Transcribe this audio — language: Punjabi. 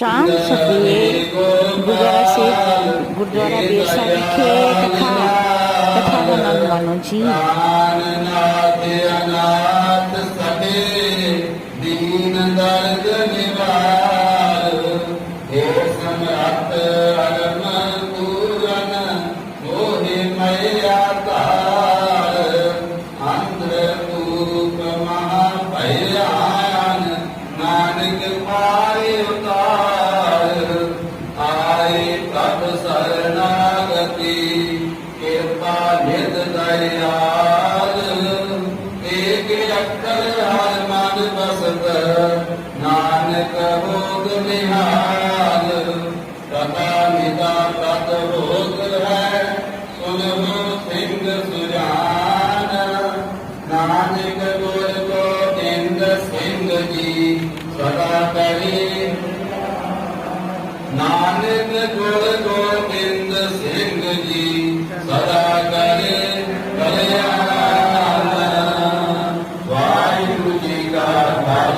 ਸ਼ਾਮ ਸਵੇਰੇ ਗੁਰਦੁਆਰਾ ਸਾਹਿਬ, ਗੁਰਦੁਆਰਾ ਬੇਸਾ ਵਿਖੇ ਕਥਾ ਕਥਾ ਦਾ ਨਾਮ ਮਾਨੋ ਜੀ। ਅਨਾਥ ਸਭੇ ਦੀਨ ਦਰਦ ਨਿਵਾਰ ਏ ਸਮਰੱਥ ਅਰਮ ਪੂਰਨ ਮੋਹਿ ਮਇਆ ਤਾਰ ਅੰਦਰ ਤੂਪ ਮਹਾ ਭਇਆਨ ਨਾਨਕ ਪਾ ਨਿਤ ਏਕ ਅੱਖਰ ਹਰ ਮਨ ਬਸਤ ਨਾਨਕ ਹੋਗ ਨਿਹਾਲ ਤਥਾ ਨਿਦਾ ਤਤ ਹੋਗ ਹੈ ਸੁਨਹੁ ਸਿੰਘ ਸੁਜਾਨ ਨਾਨਕ ਗੁਰ ਗੋਬਿੰਦ ਸਿੰਘ ਜੀ ਸਦਾ ਕਰੀ ਨਾਨਕ ਗੁਰ